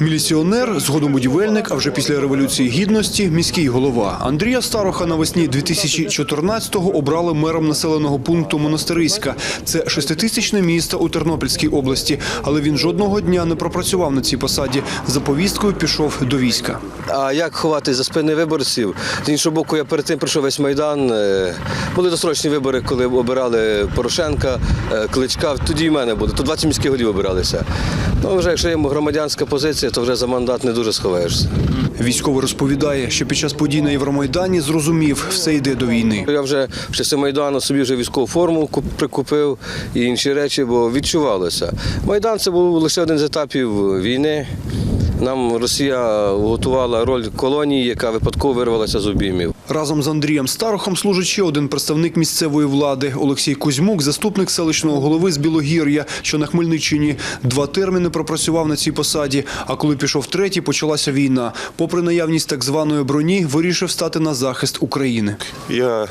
Міліціонер, згодом будівельник, а вже після Революції Гідності – міський голова. Андрія Староха навесні 2014-го обрали мером населеного пункту Монастириська. Це шеститисячне місто у Тернопільській області. Але він жодного дня не пропрацював на цій посаді. За повісткою пішов до війська. А як ховати за спини виборців? З іншого боку, я перед тим пройшов весь майдан. Е, Були досрочні вибори, коли обирали Порошенка, е, Кличка. Тоді і мене буде. То 20 міських голів обиралися. Ну, вже якщо є громадянська позиція, то вже за мандат не дуже сховаєшся. Військовий розповідає, що під час подій на Євромайдані зрозумів – все йде до війни. Я вже в часи Майдану собі вже військову форму прикупив і інші речі, бо відчувалося. Майдан це був лише один з етапів війни. Нам Росія готувала роль колонії, яка випадково вирвалася з обіймів. Разом з Андрієм Старохом служить ще один представник місцевої влади – Олексій Кузьмук, заступник селищного голови з Білогір'я, що на Хмельниччині. Два терміни пропрацював на цій посаді, а коли пішов третій, почалася війна. Попри наявність так званої броні, вирішив стати на захист України. Я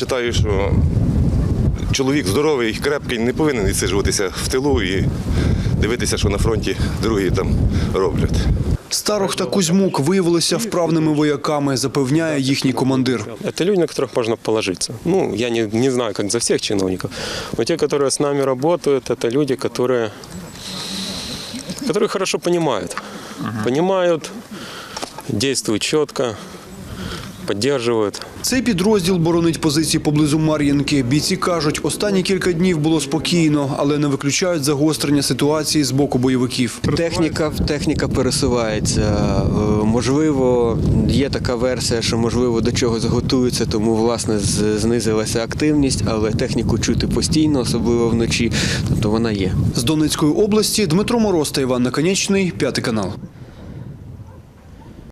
вважаю, що чоловік здоровий, крепкий, не повинен відсиджуватися в тилу і дивитися, що на фронті другі там роблять. Старох та Кузьмук виявилися вправними вояками, запевняє їхній командир. Это люди, на которых можно положиться. Ну, я не, не знаю, как за всех чиновников, но те, которые с нами работают, это люди, которые, которые хорошо понимают. Понимают, действуют четко, поддерживают. Цей підрозділ боронить позиції поблизу Мар'їнки. Бійці кажуть, останні кілька днів було спокійно, але не виключають загострення ситуації з боку бойовиків. Техніка, техніка пересувається. Е, Можливо, є така версія, що можливо до чогось готуються, тому власне знизилася активність, але техніку чути постійно, особливо вночі. Тобто вона є. З Донецької області Дмитро Мороз та Іван Наконечний, п'ятий канал.